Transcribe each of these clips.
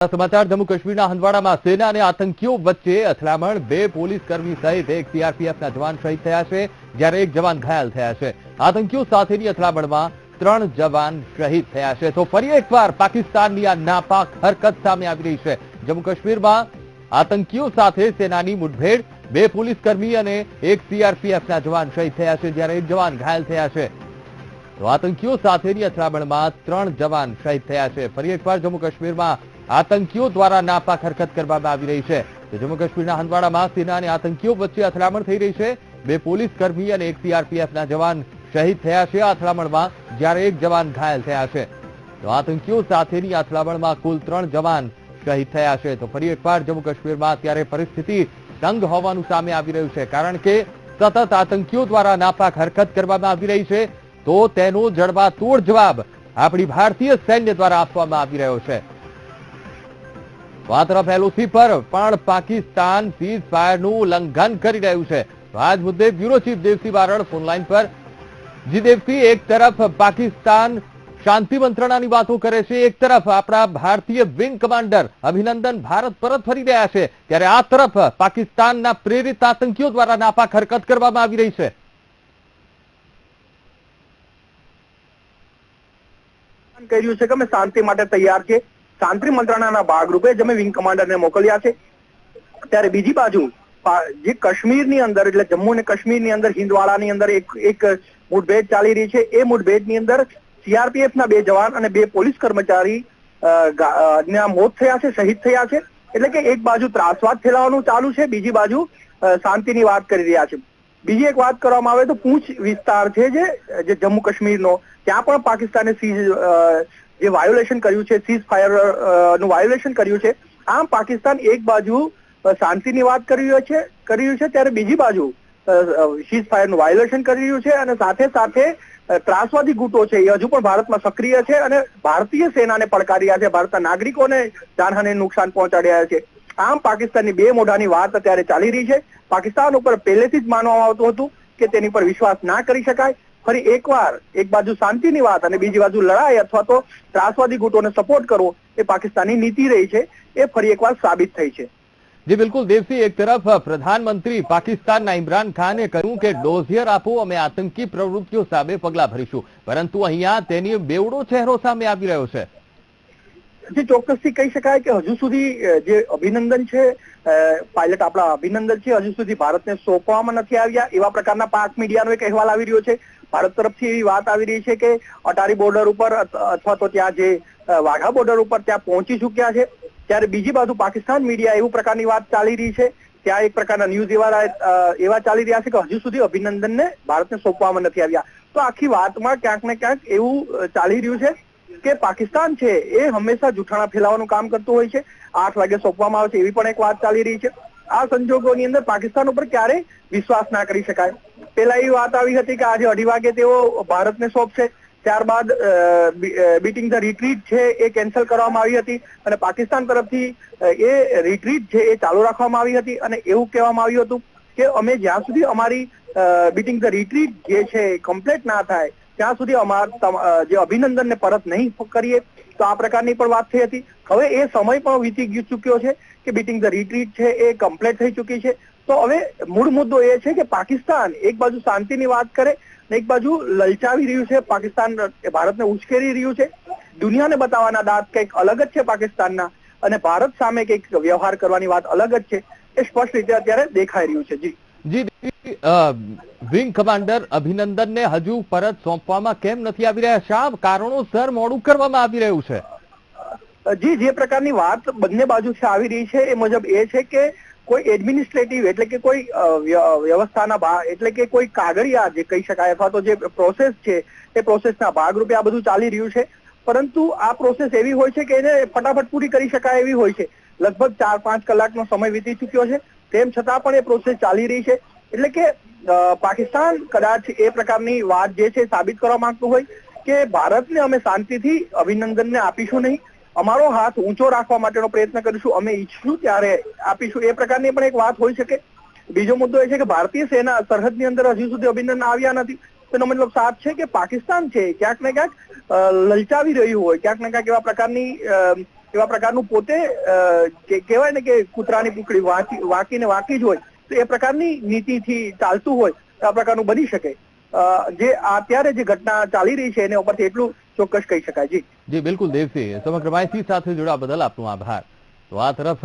સમાચાર જમ્મુ કાશ્મીરના હંદવાડામાં સેના અને આતંકીઓ વચ્ચે અથડામણ. બે પોલીસ સહિત એક સીઆરપીએફના જવાન શહીદ થયા છે, જ્યારે એક જવાન ઘાયલ થયા છે. આતંકીઓ સાથેની અથડામણમાં ત્રણ જવાન શહીદ થયા છે. તો ફરી એકવાર પાકિસ્તાનની આ નાપાક હરકત સામે આવી રહી છે. જમ્મુ કાશ્મીરમાં આતંકીઓ સાથે સેનાની મુઠભેડ. બે પોલીસ કર્મી અને એક સીઆરપીએફના જવાન શહીદ થયા છે, જ્યારે એક જવાન ઘાયલ થયા છે. તો આતંકીઓ સાથેની અથડામણમાં ત્રણ જવાન શહીદ થયા છે. ફરી એકવાર જમ્મુ કાશ્મીરમાં આતંકીઓ દ્વારા નાપાક હરકત કરવામાં આવી રહી છે. જમ્મુ કાશ્મીરના હંદવાડામાં સેના અને આતંકીઓ વચ્ચે અથડામણ થઈ રહી છે. બે પોલીસ કર્મી અને એક સીઆરપીએફના જવાન શહીદ થયા છે અથડામણમાં, જ્યારે એક જવાન ઘાયલ થયા છે. તો આતંકીઓ સાથેની અથડામણમાં કુલ ત્રણ જવાન શહીદ થયા છે. તો ફરી એકવાર જમ્મુ કાશ્મીરમાં અત્યારે પરિસ્થિતિ તંગ હોવાનું સામે આવી રહ્યું છે. કારણ કે સતત આતંકીઓ દ્વારા નાપાક હરકત કરવામાં આવી રહી છે, તો તેનો જડબાતોડ જવાબ આપણી ભારતીય સૈન્ય દ્વારા આપવામાં આવી રહ્યો છે. તો આ તરફ એલઓસી પર પણ પાકિસ્તાન સીઝ ફાયરનું ઉલ્લંઘન કરી રહ્યું છે. આ જ મુદ્દે bureau chief Devsinh Barad phone line પર. જી દેવસિંહ, એક તરફ પાકિસ્તાન શાંતિ મંત્રણાની વાતો કરે છે, એક તરફ આપણા ભારતીય વિંગ કમાન્ડર અભિનંદન ભારત પરત ફરી રહ્યા છે, ત્યારે આ તરફ પાકિસ્તાનના પ્રેરિત આતંકીઓ દ્વારા નાપાક હરકત કરવામાં આવી રહી છે. કર્યું છે કે અમે શાંતિ માટે તૈયાર છે શાંતિ મંત્રણાના ભાગરૂપે જ અમે વિંગ કમાન્ડરને મોકલ્યા છે. ત્યારે બીજી બાજુ જે કાશ્મીરની અંદર, એટલે જમ્મુ અને કાશ્મીરની અંદર, હિંદવાડાની અંદર એક એક મુઠભેડ ચાલી રહી છે. એ મુઠભેડની અંદર સીઆરપીએફ ના બે જવાન અને બે પોલીસ કર્મચારી ના મોત થયા છે, શહીદ થયા છે. એટલે કે એક બાજુ ત્રાસવાદ ફેલાવાનું ચાલુ છે, બીજી બાજુ શાંતિની વાત કરી રહ્યા છે. બીજી એક વાત કરવામાં આવે તો પૂંછ વિસ્તાર છે જે જમ્મુ કાશ્મીરનો. ત્યાં પણ પાકિસ્તાને સીઝ જે વાયોલેશન કર્યું છે સીઝ ફાયરનું વાયોલેશન કર્યું છે. આમ પાકિસ્તાન એક બાજુ શાંતિની વાત કરી રહ્યો છે, કરી રહ્યું છે, ત્યારે બીજી બાજુ સીઝ ફાયરનું વાયોલેશન કરી રહ્યું છે અને સાથે સાથે ત્રાસવાદી ગુટો છે, એ હજુ પણ ભારતમાં સક્રિય છે અને ભારતીય સેનાને પડકારી રહ્યા છે, ભારતના નાગરિકોને જાનહાનિ નુકસાન પહોંચાડી રહ્યા છે. આમ પાકિસ્તાનની બે મોઢાની વાત અત્યારે ચાલી રહી છે. પાકિસ્તાન ઉપર પહેલેથી જ માનવામાં આવતું હતું કે તેની પર વિશ્વાસ ના કરી શકાય. ફરી એકવાર એક બાજુ શાંતિની વાત અને બીજી બાજુ લડાઈ અથવા તો ત્રાસવાદી ગુટોને સપોર્ટ કરવો એ પાકિસ્તાનની નીતિ રહી છે, એ ફરી એકવાર સાબિત થઈ છે. જી, બિલકુલ. દેવસિંહ, એક તરફ પ્રધાનમંત્રી પાકિસ્તાનના ઇમરાન ખાને કહ્યું કે ડોઝિયર આપો, અમે આતંકી પ્રવૃત્તિઓ સામે પગલાં ભરીશું. પરંતુ અહીંયા તેની બેવડો ચહેરો સામે આવી રહ્યો છે. જે ચોક્કસથી કહી શકાય કે હજુ સુધી જે અભિનંદન છે પાયલટ આપણા અભિનંદન છે, હજુ સુધી ભારતને સોંપવામાં નથી આવ્યા એવા પ્રકારના પાક મીડિયાનો એક અહેવાલ આવી રહ્યો છે. ભારત તરફથી એવી વાત આવી રહી છે કે અટારી બોર્ડર ઉપર અથવા તો ત્યાં જે વાઘા બોર્ડર ઉપર ત્યાં પહોંચી ચુક્યા છે. ત્યારે બીજી બાજુ પાકિસ્તાન મીડિયા એવું પ્રકારની વાત ચાલી રહી છે. ત્યાં એક પ્રકારના ન્યૂઝ એવા એવા ચાલી રહ્યા છે કે હજુ સુધી અભિનંદનને ભારતને સોંપવામાં નથી આવ્યા. તો આખી વાતમાં ક્યાંક ને ક્યાંક એવું ચાલી રહ્યું છે. કે પાકિસ્તાન છે એ હંમેશા જૂઠાણા ફેલાવાનું કામ કરતું હોય છે. આઠ વાગે સોંપવામાં આવે છે એવી પણ એક વાત ચાલી રહી છે. આ સંજોગોની અંદર પાકિસ્તાન ઉપર ક્યારે વિશ્વાસ ના કરી શકાય. પેલા એવી વાત આવી હતી કે આજે અઢી વાગે તેઓ ભારતને સોંપશે. ત્યારબાદ બીટિંગ ધ રિટ્રીટ છે એ કેન્સલ કરવામાં આવી હતી અને પાકિસ્તાન તરફથી એ રિટ્રીટ છે એ ચાલુ રાખવામાં આવી હતી અને એવું કહેવામાં આવ્યું હતું કે અમે જ્યાં સુધી અમારી બીટિંગ ધ રિટ્રીટ જે છે કમ્પ્લીટ ના થાય ત્યાં સુધી અમાર જે અભિનંદનને પરત નહીં કરીએ, તો આ પ્રકારની પણ વાત થઈ હતી. હવે એ સમય પણ વીતી ચૂક્યો છે કે બીટિંગ ધ રિટ્રીટ છે એ કમ્પ્લીટ થઈ ચૂકી છે. તો હવે મૂળ મુદ્દો એ છે કે પાકિસ્તાન એક બાજુ શાંતિની વાત કરે ને એક બાજુ લલચાવી રહ્યું છે. પાકિસ્તાન ભારતને ઉશ્કેરી રહ્યું છે. દુનિયાને બતાવવાના દાંત કંઈક અલગ જ છે પાકિસ્તાનના અને ભારત સામે કંઈક વ્યવહાર કરવાની વાત અલગ જ છે. એ સ્પષ્ટ રીતે અત્યારે દેખાઈ રહ્યું છે. જી. જી વિંગ કમાન્ડર અભિનંદનને હજુ પરત સોંપવામાં કેમ નથી આવી રહ્યા? શા કારણોસર મોડું કરવામાં આવી રહ્યું છે? જી, જે પ્રકારની વાત બંને બાજુ આવી રહી છે, એ મુજબ એ છે કે કોઈ એડમિનિસ્ટ્રેટિવ એટલે કે કોઈ વ્યવસ્થાના એટલે કે કોઈ કાગળિયા જે કહી શકાય અથવા તો જે પ્રોસેસ છે, એ પ્રોસેસના ભાગરૂપે આ બધું ચાલી રહ્યું છે. પરંતુ આ પ્રોસેસ એવી હોય છે કે એને ફટાફટ પૂરી કરી શકાય એવી હોય છે. લગભગ ચાર પાંચ કલાકનો સમય વીતી ચૂક્યો છે. તેમ છતાં પણ એ પ્રોસેસ ચાલી રહી છે. એટલે કે પાકિસ્તાન કદાચ એ પ્રકારની વાત જે છે સાબિત કરવા માંગતું હોય કે ભારતને અમે શાંતિથી અભિનંદનને આપીશું નહીં. અમારો હાથ ઊંચો રાખવા માટેનો પ્રયત્ન કરીશું. અમે ઈચ્છું ત્યારે આપીશું. એ પ્રકારની પણ એક વાત હોઈ શકે. બીજો મુદ્દો એ છે કે ભારતીય સેના સરહદની અંદર હજુ સુધી અભિનંદન આવ્યા નથી. તેનો મતલબ સાફ છે કે પાકિસ્તાન છે ક્યાંક ને ક્યાંક લલચાવી રહ્યું હોય. ક્યાંક ને ક્યાંક એવા પ્રકારની એવા પ્રકારનું પોતે કહેવાય ને કે કૂતરાની પૂકડી વાંચી, વાંકીને વાંકી જ હોય. તો એ પ્રકારની નીતિથી ચાલતું હોય તો આ પ્રકારનું બની શકે. જે અત્યારે જે ઘટના ચાલી રહી છે, એના ઉપરથી એટલું ચોક્કસ કહી શકાય. જી. જી, બિલકુલ દેવસિંહ સમગ્ર માહિતી સાથે જોડા બદલ આપનો આભાર. તો આ તરફ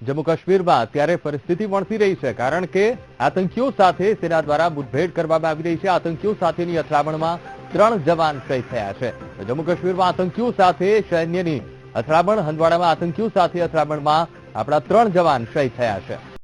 જમ્મુ કાશ્મીરમાં અત્યારે પરિસ્થિતિ વણસી રહી છે, કારણ કે આતંકીઓ સાથે સેના દ્વારા મુઠભેડ કરવામાં આવી રહી છે. આતંકીઓ સાથેની અથડામણમાં ત્રણ જવાન શહીદ થયા છે. જમ્મુ કાશ્મીરમાં આતંકીઓ સાથે સૈન્યની અથડામણ, હંદવાડામાં આતંકીઓ સાથે અથડામણમાં આપણા ત્રણ જવાન શહીદ થયા છે.